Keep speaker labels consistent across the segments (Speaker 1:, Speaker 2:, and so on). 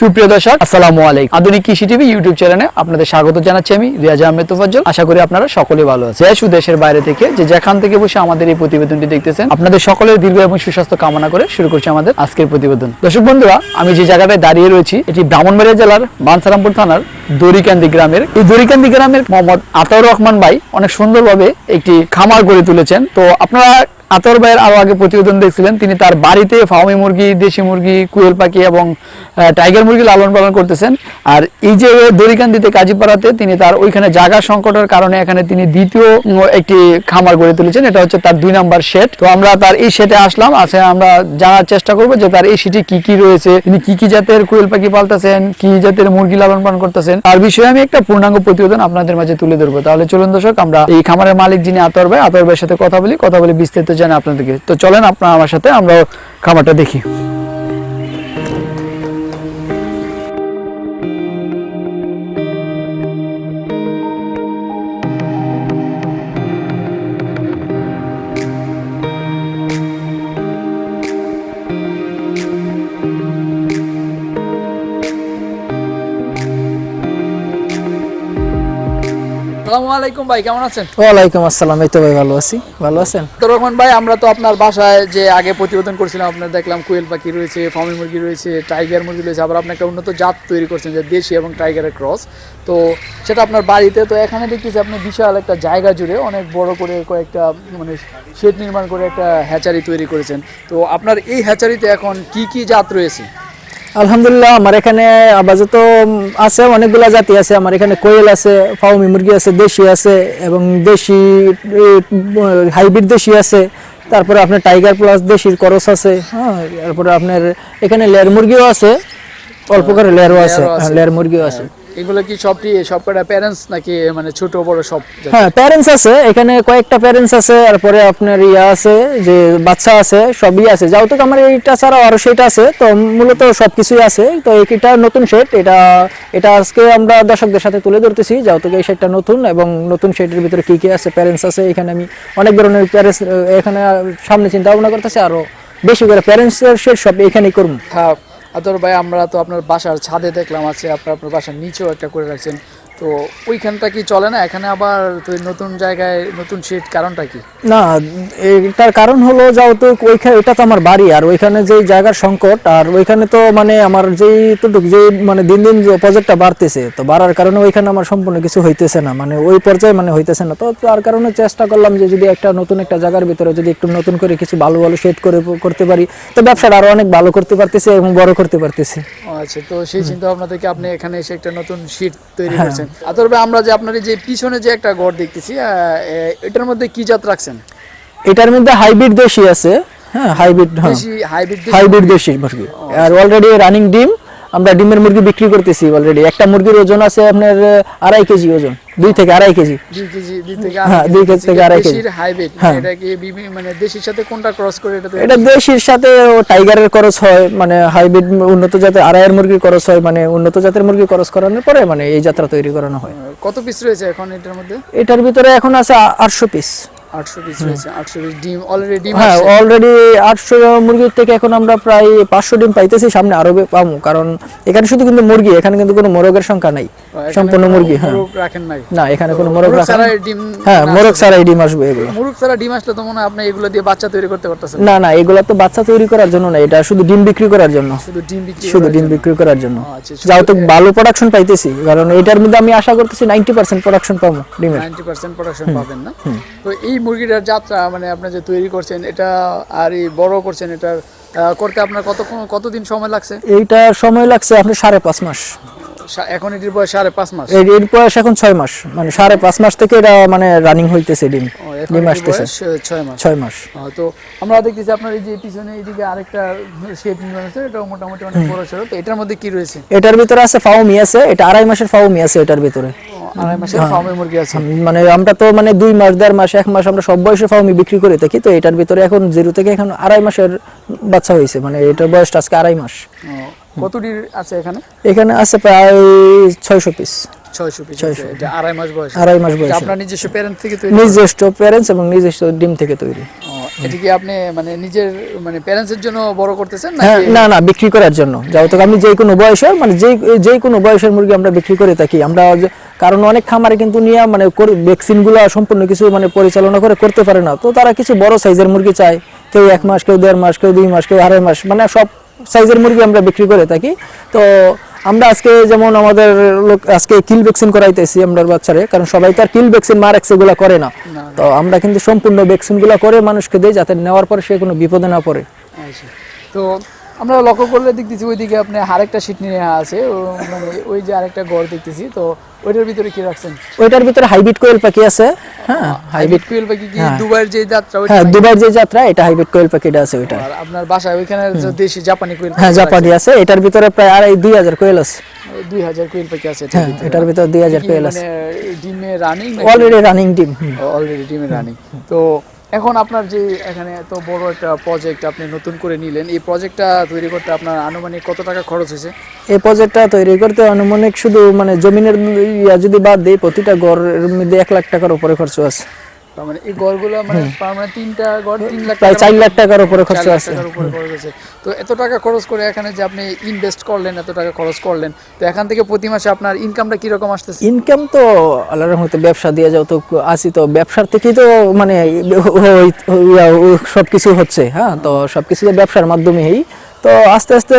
Speaker 1: সুপ্রিয় দর্শক আসসালামু আলাইকুম। আধুনিক কৃষি টিভি ইউটিউব চ্যানেলে আপনাদের স্বাগত জানাচ্ছি আমি রিয়াজ আহমেদ তোফাজ্জল। আশা করি আপনারা সকলে ভালো আছেন। দেশ ও দেশের বাইরে থেকে যে যেখান থেকে বসে আমাদের এই প্রতিবেদনটি দেখতেছেন আপনাদের সকলের দীর্ঘ এবং সুস্বাস্থ্য কামনা করে শুরু করছি আমাদের আজকের প্রতিবেদন। দর্শক বন্ধুরা আমি যে জায়গাটায় দাঁড়িয়ে রয়েছি এটি ব্রাহ্মণবাড়িয়া জেলার বানসারামপুর থানার দড়িকান্দি গ্রামের। এই দড়িকান্দি গ্রামের মোহাম্মদ আতাউর রহমান ভাই অনেক সুন্দরভাবে একটি খামার গড়ে তুলেছেন। তো আপনারা আতর ভাইয়ের আরও আগে প্রতিবেদন দেখছিলেন, তিনি তার বাড়িতে ফার্মি মুরগি, দেশি মুরগি, কুয়েল পাখি এবং টাইগার মুরগি লালন পালন করতেছেন। আর এই যে দড়িকান্দিতে কাজীপাড়াতে তিনি তার ওইখানে জায়গা সংকটের কারণে এখানে তিনি দ্বিতীয় একটি খামার গড়ে তুলেছেন, এটা হচ্ছে তার দুই নাম্বার শেড তো আমরা তার এই শেডে আসলাম আছে আমরা জানার চেষ্টা করব যে তার এই শেডে কি কি রয়েছে, তিনি কি কি জাতের কুয়েল পাখি পালতেছেন, কি জাতের মুরগি লালন পালন করতেছেন। তার বিষয়ে আমি একটা পূর্ণাঙ্গ প্রতিবেদন আপনাদের মাঝে তুলে ধরবো। তাহলে চলুন দর্শক, আমরা এই খামারের মালিক যিনি আতর ভাই, আতর ভাইয়ের সাথে কথা বলি, কথা বলে বিস্তারিত জানি আপনাদেরকে। তো চলেন আপনারা আমার সাথে আমরা খামারটা দেখি। আলাইকুম ভাই কেমন আছেন?
Speaker 2: ওয়ালাইকুম আসসালাম এই তো ভাই ভালো আছি। ভালো আছেন?
Speaker 1: তো রহমান ভাই আমরা তো আপনার বাসায় যে আগে প্রতিবেদন করছিলাম আপনার দেখলাম কোয়েল পাখি রয়েছে ফার্মি মুরগি রয়েছে টাইগার মুরগি রয়েছে আবার আপনি একটা উন্নত জাত তৈরি করছেন যে দেশি এবং টাইগারের ক্রস। তো সেটা আপনার বাড়িতে তো এখানে দেখতেছি আপনি বিশাল একটা জায়গা জুড়ে অনেক বড় করে কয়েকটা মানে শেড নির্মাণ করে একটা হ্যাচারি তৈরি করেছেন। তো আপনার এই হ্যাচারিতে এখন কি কি জাত রয়েছে?
Speaker 2: আলহামদুলিল্লাহ আমার এখানে আপাতত আছে অনেকগুলা জাতি আছে। আমার এখানে কোয়েল আছে ফাউমি মুরগি আছে দেশি আছে এবং দেশি হাইব্রিড দেশি আছে। তারপরে আপনার টাইগার প্লাস দেশির করস আছে হ্যাঁ তারপরে আপনার এখানে লেয়ার মুরগিও আছে অল্প করে লেয়ারও আছে। হ্যাঁ, লেয়ার মুরগিও আছে।
Speaker 1: এগুলো কি সবটি সব কটা প্যারেন্টস নাকি মানে ছোট বড় সব
Speaker 2: হ্যাঁ প্যারেন্টস আছে এখানে কয়েকটা প্যারেন্টস আছে তারপরে আপনার ইয়া আছে যে বাচ্চা আছে সবই আছে। যাও তো আমার এইটা ছাড়াও আরও সেট আছে তো মূলত সবকিছুই আছে। তো এটা নতুন সেট এটা এটা আজকে আমরা দর্শকদের সাথে তুলে ধরতেছি যাও তো এই সেটটা নতুন এবং নতুন সেটের ভিতরে কি কি আছে প্যারেন্টস আছে এখানে আমি অনেক ধরনের প্যারেন্টস এখানে সামনে চিন্তা ভাবনা করতেছি আরও বেশি করে প্যারেন্টস এর সেট সব এখানেই করব।
Speaker 1: হ্যাঁ। আতর ভাই, আমরা তো আপনার বাসার ছাদে দেখলাম আছে আপনার আপনার বাসার নিচেও একটা করে রাখছেন। তো ওইখানটা কি চলে না? এখানে আবার তো এই নতুন জায়গায় নতুন শেড কারণটা কি?
Speaker 2: না এটার কারণ হলো যেহেতু ওইখানে এটা তো আমার বাড়ি আর ওইখানে যে জায়গার সংকট আর ওইখানে তো মানে আমার যেই তোটুক যে মানে দিন দিন যে প্রজেক্টটা বাড়তেছে তো বাড়ার কারণে ওইখানে আমার সম্পূর্ণ কিছু হইতেছে না। মানে ওই পর্যায়ে মানে হইতেছে না। তো তার কারণে চেষ্টা করলাম যে যদি একটা নতুন একটা জায়গার ভিতরে যদি একটু নতুন করে কিছু ভালো ভালো শেড করে করতে পারি তো ব্যবসাটা আরও অনেক ভালো করতে পারতেছি এবং বড় করতে পারতেছি।
Speaker 1: আচ্ছা তো সেই চিন্তা ভাবনা থেকে আপনি এখানে এসে একটা নতুন শীট তৈরি করছেন। আতর তবে আমরা যে আপনার যে পিছনে যে একটা ঘর দেখতেছি আহ, এটার মধ্যে কি জাত রাখছেন?
Speaker 2: এটার মধ্যে হাইব্রিড দেশি আছে। হ্যাঁ হাইব্রিড হ্যাঁ।
Speaker 1: দেশি হাইব্রিড
Speaker 2: হাইব্রিড দেশি মুরগি। আর অলরেডি রানিং ডিম। আমরা ডিমের মুরগি বিক্রি করতেছি অলরেডি একটা মুরগির ওজন আছে আপনার আড়াই কেজি ওজন। দুই থেকে আড়াই কেজি।
Speaker 1: দুই কেজি থেকে
Speaker 2: হ্যাঁ,
Speaker 1: আড়াই কেজি
Speaker 2: কেজি।
Speaker 1: হাইব্রিড
Speaker 2: হ্যাঁ।
Speaker 1: এটা মানে দেশির সাথে কোনটা ক্রস করে এটা
Speaker 2: এটা দেশির সাথে ও টাইগারের খরচ হয় মানে হাইব্রিড উন্নত জাতের আড়াইয়ের মুরগির খরচ হয় মানে উন্নত জাতের মুরগি খরচ করানোর পরে মানে এই যাত্রা তৈরি করানো হয়।
Speaker 1: কত পিস রয়েছে এখন এটার মধ্যে?
Speaker 2: এটার ভিতরে এখন আছে আটশো পিস
Speaker 1: আটশো পিস রয়েছে আটশো পিস ডিম অলরেডি ডিম
Speaker 2: হ্যাঁ অলরেডি আটশো মুরগির থেকে এখন আমরা প্রায় পাঁচশো ডিম পাইতেছি সামনে আরও পাবো। কারণ এখানে শুধু কিন্তু মুরগি এখানে কিন্তু কোনো মোরগের সংখ্যা নাই। সম্পূর্ণ মুরগি হ্যাঁ।
Speaker 1: মোরগ রাখেন নাই।
Speaker 2: না এখানে কোনো মোরগ
Speaker 1: মোরগ
Speaker 2: রাখা
Speaker 1: ছাড়া
Speaker 2: নেই।
Speaker 1: এই ডিম
Speaker 2: হ্যাঁ মোরগ ছাড়াই ডিম আসবে এগুলো।
Speaker 1: মোরগ ছাড়া ডিম আসলে তো মনে হয় আপনি এগুলো দিয়ে বাচ্চা তৈরি করতে পারতেছেন।
Speaker 2: না না এগুলো তো বাচ্চা তৈরি করার জন্য না এটা শুধু ডিম বিক্রি করার জন্য।
Speaker 1: শুধু ডিম বিক্রি
Speaker 2: শুধু
Speaker 1: করার
Speaker 2: ডিম
Speaker 1: জন্য।
Speaker 2: বিক্রি করার জন্য।
Speaker 1: ও, আচ্ছা,
Speaker 2: যাও তো ভালো প্রোডাকশন পাইতেছি কারণ এটার মধ্যে আমি আশা করতেছি নাইনটি পার্সেন্ট প্রোডাকশন পাবো ডিমের।
Speaker 1: 90% প্রোডাকশন পাবেন না। তো এই মুরগিটার যাত্রা মানে আপনি যে তৈরি করছেন এটা আর বড় করছেন এটা করতে আপনার কত কতদিন সময় লাগছে?
Speaker 2: এইটার সময় লাগছে আপনার সাড়ে পাঁচ মাস।
Speaker 1: এখন এটির বয়স সাড়ে পাঁচ মাস।
Speaker 2: এর বয়স এখন ছয় মাস। মানে সাড়ে পাঁচ মাস থেকে এটা মানে রানিং হইতেছে ডিম। ডিম আসতেছে।
Speaker 1: ছয় মাস।
Speaker 2: ছয় মাস।
Speaker 1: তো আমরা দেখতেছি আপনার এই যে পিছনে এইদিকে আরেকটা নির্মাণ হচ্ছে এটা মোটামুটি অনেক বড় সড়ো তো এটার মধ্যে কি রয়েছে?
Speaker 2: এটার ভিতরে আছে ফাউমি আছে এটা আড়াই মাসের ফাউমি আছে এটার ভিতরে।
Speaker 1: আড়াই মাসের ফার্মের মুরগি আছে।
Speaker 2: মানে আমরা তো মানে দুই মাস দেড় মাস এক মাস আমরা সব বয়সে ফাউমি বিক্রি করে থাকি তো এটার ভিতরে এখন জিরো থেকে এখন আড়াই মাসের বাচ্চা হয়েছে মানে এটার বয়সটা আজকে আড়াই মাস।
Speaker 1: কতটির আছে এখানে?
Speaker 2: এখানে আছে প্রায় ছয়শো পিস
Speaker 1: পিস আড়াই মাস বয়স।
Speaker 2: আড়াই মাস বয়স।
Speaker 1: আপনার নিজস্ব থেকে
Speaker 2: নিজস্ব প্যারেন্টস এবং নিজস্ব ডিম থেকে তৈরি।
Speaker 1: এটা কি আপনি মানে নিজের মানে প্যারেন্টসের জন্য বড় করতেছেন
Speaker 2: হ্যাঁ না না, বিক্রি করার জন্য। যেহেতু আমি যে কোনো বয়সের মানে যে যে কোনো বয়সের মুরগি আমরা বিক্রি করে থাকি। আমরা কারণ অনেক খামারে কিন্তু নিয়ে মানে ভ্যাকসিনগুলো সম্পূর্ণ কিছু মানে পরিচালনা করে, করতে পারে না। তো তারা কিছু বড় সাইজের মুরগি চায়। কেউ এক মাস, কেউ দেড় মাস, কেউ দুই মাস, কেউ আড়াই মাস মানে সব সাইজের মুরগি আমরা বিক্রি করে থাকি। তো আমরা আজকে যেমন আমাদের লোক আজকে কিল ভ্যাকসিন করাইতেছি আমরা বাচ্চারে কারণ সবাই তো আর কিল ভ্যাকসিন মার এগুলো করে না। তো আমরা কিন্তু সম্পূর্ণ ভ্যাকসিনগুলো করে মানুষকে দিই যাতে নেওয়ার পরে সে কোনো বিপদে না পড়ে।
Speaker 1: আচ্ছা। তো আমরা লক্ষ্য করলে দেখতেছি ওইদিকে আপনি আরেকটা শীট নিয়ে আছে মানে ওই যে আরেকটা গড় দেখতেছি তো ওইটার ভিতরে কি রাখছেন?
Speaker 2: ওইটার ভিতরে হাইব্রিড কোয়েল পাখি আছে হ্যাঁ
Speaker 1: হাইব্রিড কুইল পাখি কি দুবাইয়ের যে যাত্রা ওইটা
Speaker 2: হ্যাঁ দুবার যে যাত্রা এটা হাইব্রিড কোয়েল পাখিটা আছে ওইটা
Speaker 1: আর আপনার বাসায় ওইখানে যে দেশি জাপানি কুইল
Speaker 2: হ্যাঁ জাপানি আছে এটার ভিতরে প্রায় আড়াই দুই হাজার কোয়েল আছে।
Speaker 1: দুই হাজার কুইল পাখি আছে
Speaker 2: হ্যাঁ এটার ভিতরে দুই হাজার কোয়েল আছে।
Speaker 1: মানে ডিমে রানিং
Speaker 2: অলরেডি রানিং ডিম
Speaker 1: অলরেডি ডিমে রানিং তো এখন আপনার যে এখানে এত বড় একটা প্রজেক্ট আপনি নতুন করে নিলেন, এই প্রজেক্টটা তৈরি করতে আপনার আনুমানিক কত টাকা খরচ হয়েছে?
Speaker 2: এই প্রজেক্টটা তৈরি করতে আনুমানিক শুধু মানে জমিনের যদি বাদ দিই, প্রতিটা গড়ের মধ্যে এক লাখ টাকার উপরে খরচ আছে।
Speaker 1: মানে এই গড়গুলো মানে মানে তিনটা গড় তিন লাখ
Speaker 2: প্রায় চার লাখ টাকার উপরে খরচ আছে।
Speaker 1: উপরে খরচ আছে। তো এত টাকা খরচ করে এখানে যে আপনি ইনভেস্ট করলেন এত টাকা খরচ করলেন তো এখান থেকে প্রতি মাসে আপনার ইনকামটা কীরকম আসতেছে?
Speaker 2: ইনকাম তো আল্লাহর রহমতে ব্যবসা দিয়ে যাও তো আসি তো। ব্যবসার থেকেই তো মানে সব কিছু হচ্ছে হ্যাঁ? তো সব কিছু ব্যবসার মাধ্যমেই। তো আস্তে আস্তে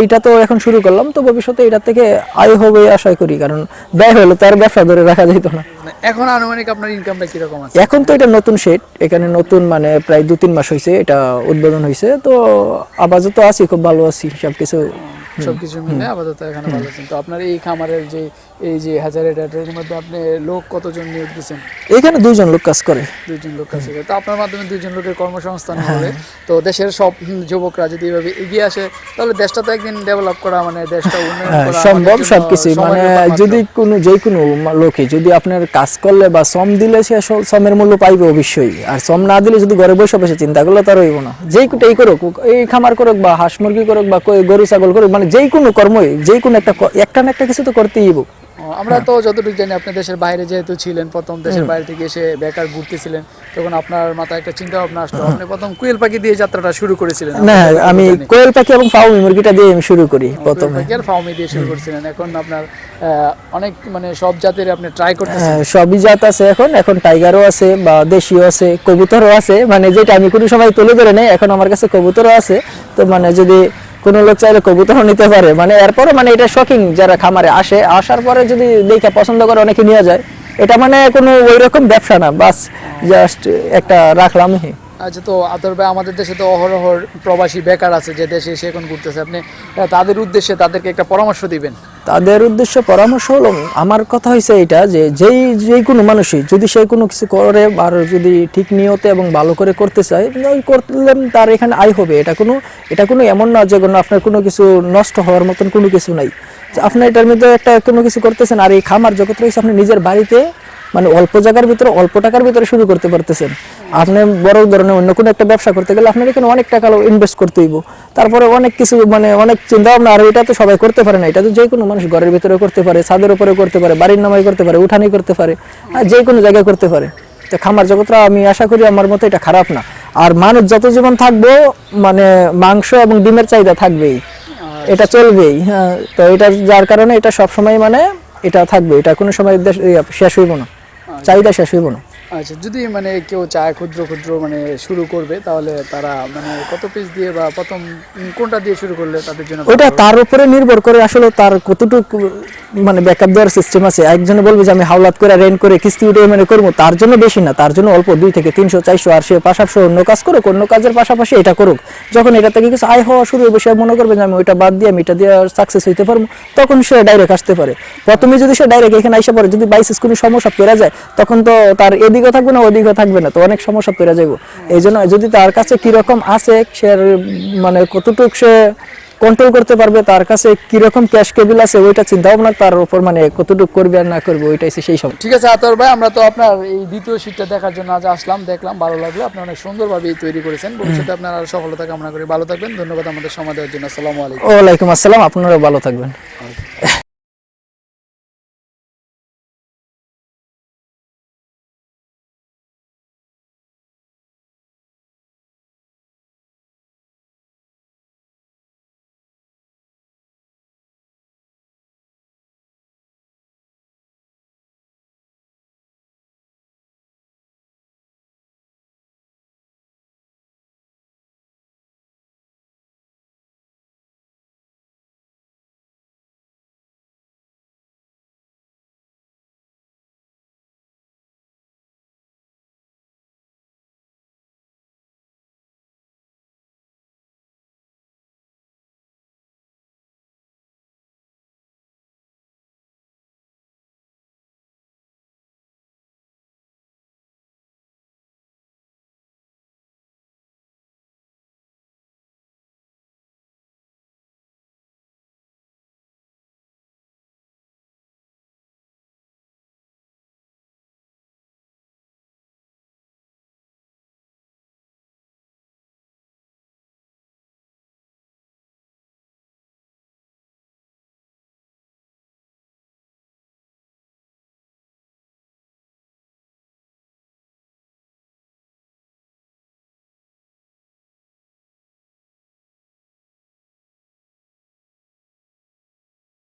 Speaker 2: এইটা তো এখন শুরু করলাম তো ভবিষ্যতে এটা থেকে আয় হবে আশা করি কারণ ব্যয় হলো তার ব্যবসা ধরে রাখা যেত না।
Speaker 1: মানে এখন আনুমানিক আপনার ইনকামটা কীরকম আছে?
Speaker 2: এখন তো এটা নতুন সেট এখানে নতুন মানে প্রায় দু তিন মাস হয়েছে এটা উদ্বোধন হয়েছে তো আপাতত আছি খুব ভালো আছি সবকিছু
Speaker 1: সবকিছু মিলে আপাতত এখানে ভালো আছেন। তো আপনার এই খামারের যে এই যে হাজার মধ্যে আপনি লোক কতজন নিয়োগ দিচ্ছেন?
Speaker 2: এখানে দুইজন লোক কাজ করে।
Speaker 1: দুইজন লোক কাছে তো আপনার মাধ্যমে দুইজন লোকের কর্মসংস্থান
Speaker 2: হ্যাঁ।
Speaker 1: হলে তো দেশের সব যুবকরা যদি এভাবে এগিয়ে আসে তাহলে দেশটা তো একদিন ডেভেলপ করা মানে দেশটা উন্নয়ন
Speaker 2: হ্যাঁ,
Speaker 1: করা
Speaker 2: সম্ভব সবকিছু মানে যদি কোনো যে কোনো লোকে যদি আপনার কাজ করলে বা শ্রম দিলে সে শ্রমের মূল্য পাইবে অবশ্যই। আর শ্রম না দিলে যদি ঘরে বসে বসে চিন্তা করলে তার হইব না। যেই কোটাই করুক এই খামার করুক বা হাঁস মুরগি করুক বা গরু ছাগল করুক মানে যেই কোনো কর্মই যেই কোনো একটা একটা না একটা কিছু তো করতেই হইব।
Speaker 1: ও, আমরা তো যতটুকু জানি আপনি দেশের বাইরে যেহেতু ছিলেন প্রথম দেশের বাইরে থেকে এসে বেকার ঘুরতেছিলেন তখন আপনার মাথায় একটা চিন্তা ভাবনা আসলো আপনি প্রথম কুয়েল পাখি দিয়ে যাত্রাটা শুরু করেছিলেন?
Speaker 2: না আমি কোয়েল পাখি। এবং ফাউমি মুরগিটা দিয়ে আমি শুরু করি
Speaker 1: কুয়েল
Speaker 2: প্রথমে।
Speaker 1: পাখি ফাউমি দিয়ে শুরু করছিলেন এখন আপনার অনেক মানে সব জাতের আপনি ট্রাই করতেছেন।
Speaker 2: হ্যাঁ, সবই জাত আছে এখন এখন টাইগারও আছে বা দেশিও আছে কবুতরও আছে মানে যেটা আমি কোনো সময় তুলে ধরে নেই এখন আমার কাছে কবুতরও আছে তো মানে যদি কোনো লোক চাইলে কবুতরও নিতে পারে। মানে এরপরে মানে এটা শখিং যারা খামারে আসে, আসার পরে যদি দেখে পছন্দ করে অনেকে নিয়ে যায়। এটা মানে কোনো ওই রকম ব্যবসা না, বাস জাস্ট একটা রাখলাম
Speaker 1: আচ্ছা তো আতর ভাই, আমাদের দেশে তো অহরহ প্রবাসী বেকার আছে, যে দেশে এসে এখন ঘুরতেছে। আপনি তাদের উদ্দেশ্যে তাদেরকে একটা পরামর্শ দিবেন।
Speaker 2: তাদের উদ্দেশ্য পরামর্শ হলো, আমার কথা হয়েছে এটা যে, যেই যেই কোনো মানুষই, যদি সে কোনো কিছু করে আর যদি ঠিক নিয়তে এবং ভালো করে করতে চায়, ওই করলেন তার এখানে আয় হবে। এটা কোনো এটা কোনো এমন না যে কোনো আপনার কোনো কিছু নষ্ট হওয়ার মতন কোনো কিছু নাই। আপনার এটার মধ্যে একটা কোনো কিছু করতেছেন আর এই খামার জগৎ রয়েছে, আপনি নিজের বাড়িতে মানে অল্প জায়গার ভিতরে, অল্প টাকার ভিতরে শুরু করতে পারতেছেন। আপনি বড় ধরনের অন্য কোনো একটা ব্যবসা করতে গেলে আপনার এখানে অনেক টাকা ইনভেস্ট করতে হইব। তারপরে অনেক কিছু মানে অনেক চিন্তা ভাবনা আর এটা তো সবাই করতে পারে না। এটা তো যে কোনো মানুষ ঘরের ভিতরে করতে পারে, ছাদের উপরে করতে পারে, বাড়ির নামাই করতে পারে উঠানি করতে পারে, আর যে কোনো জায়গায় করতে পারে। তো খামার জগৎটা আমি আশা করি আমার মতো এটা খারাপ না। আর মানুষ যত জীবন থাকব মানে মাংস এবং ডিমের চাহিদা থাকবেই। এটা চলবেই হ্যাঁ। তো এটা যার কারণে এটা সবসময় মানে এটা থাকবে। এটা কোনো সময় শেষ হইব না। চাহিদা শেষ হইব না।
Speaker 1: আচ্ছা যদি মানে কেউ চায় ক্ষুদ্র ক্ষুদ্র মানে শুরু করবে তাহলে তারা মানে কত পিস দিয়ে বা প্রথম কোনটা দিয়ে শুরু করলে তাদের জন্য
Speaker 2: ওটা তার উপরে নির্ভর করে আসলে তার কতটুকু মানে ব্যাকআপ দেওয়ার সিস্টেম আছে। একজনে বলবে যে আমি হাওলাত করে রেন্ট করে কিস্তি উঠে মানে করব। তার জন্য বেশি না তার জন্য অল্প দুই থেকে তিনশো চারশো আর সে পাশাপাশি অন্য কাজ করুক অন্য কাজের পাশাপাশি এটা করুক। যখন এটা থেকে কিছু আয় হওয়া শুরু হবে সে মনে করবে যে আমি ওইটা বাদ দিয়ে আমি এটা দিয়ে সাকসেস হইতে পারব। তখন সে ডাইরেক্ট আসতে পারে। প্রথমে যদি সে ডাইরেক্ট এখানে আসে পড়ে যদি বাইসেস কোনো সমস্যা পেরা যায় তখন তো তার এদিকেও থাকবে না ওদিকেও থাকবে না তো অনেক সমস্যা পেরে যাব এই জন্য যদি তার কাছে কীরকম আছে সে মানে কতটুক সে কন্ট্রোল করতে পারবে তার কাছে কীরকম ক্যাশ কেবিল আছে ওইটা চিন্তা ভাবনা তার উপর মানে কতটুকু করবে আর না করবে ওইটাই সেই সময়।
Speaker 1: ঠিক আছে আতর ভাই আমরা তো আপনার এই দ্বিতীয় শীটটা দেখার জন্য আজ আসলাম দেখলাম ভালো লাগল আপনি অনেক সুন্দরভাবে তৈরি করেছেন। ভবিষ্যতে আপনার আর সফলতা কামনা করি ভালো থাকবেন ধন্যবাদ আমাদের সময় দেওয়ার জন্য আসসালামু আলাইকুম।
Speaker 2: ওয়ালাইকুম আসসালাম আপনারা ভালো থাকবেন।